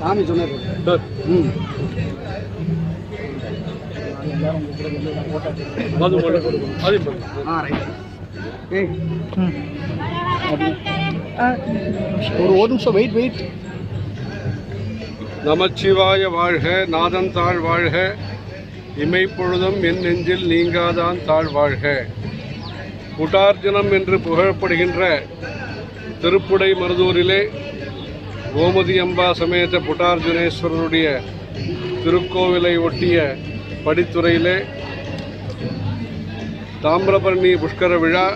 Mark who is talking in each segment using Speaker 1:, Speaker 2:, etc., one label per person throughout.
Speaker 1: சாமி ஒரு ஒரு நிமிஷம் வெயிட் வெயிட் நமச்சிவாய வாழ்க நாதன் தாழ் வாழ்க இமைப்பொழுதும் என் நெஞ்சில் நீங்காதான் தாழ் வாழ்க குடார்ஜனம் என்று புகழப்படுகின்ற திருப்புடை மருதூரிலே கோமதி அம்பா சமேத புட்டார்ஜுனேஸ்வரருடைய திருக்கோவிலை ஒட்டிய படித்துறையிலே தாமிரபரணி புஷ்கர விழா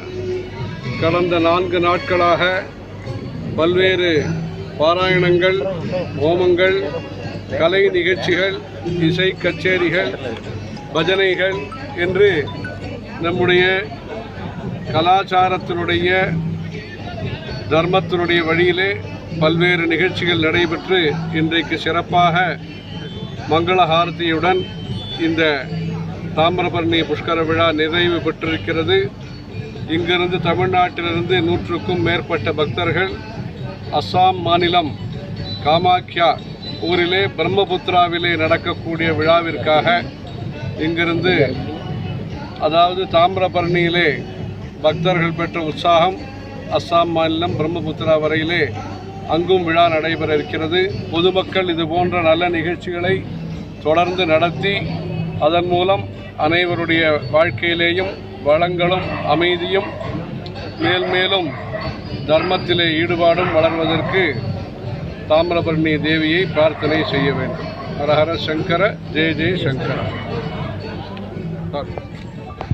Speaker 1: கடந்த நான்கு நாட்களாக பல்வேறு பாராயணங்கள் ஹோமங்கள் கலை நிகழ்ச்சிகள் இசை கச்சேரிகள் பஜனைகள் என்று நம்முடைய கலாச்சாரத்தினுடைய தர்மத்தினுடைய வழியிலே பல்வேறு நிகழ்ச்சிகள் நடைபெற்று இன்றைக்கு சிறப்பாக மங்களஹாரதியுடன் இந்த தாமிரபரணி புஷ்கர விழா நிறைவு பெற்றிருக்கிறது இங்கிருந்து தமிழ்நாட்டிலிருந்து நூற்றுக்கும் மேற்பட்ட பக்தர்கள் அஸ்ஸாம் மாநிலம் காமாக்கியா ஊரிலே பிரம்மபுத்திராவிலே நடக்கக்கூடிய விழாவிற்காக இங்கிருந்து அதாவது தாமிரபரணியிலே பக்தர்கள் பெற்ற உற்சாகம் அஸ்ஸாம் மாநிலம் பிரம்மபுத்திரா வரையிலே அங்கும் விழா நடைபெற இருக்கிறது பொதுமக்கள் இது போன்ற நல்ல நிகழ்ச்சிகளை தொடர்ந்து நடத்தி அதன் மூலம் அனைவருடைய வாழ்க்கையிலேயும் வளங்களும் அமைதியும் மேல்மேலும் தர்மத்திலே ஈடுபாடும் வளர்வதற்கு தாமிரபரணி தேவியை பிரார்த்தனை செய்ய வேண்டும் ஹரஹர சங்கர ஜெய ஜெய சங்கர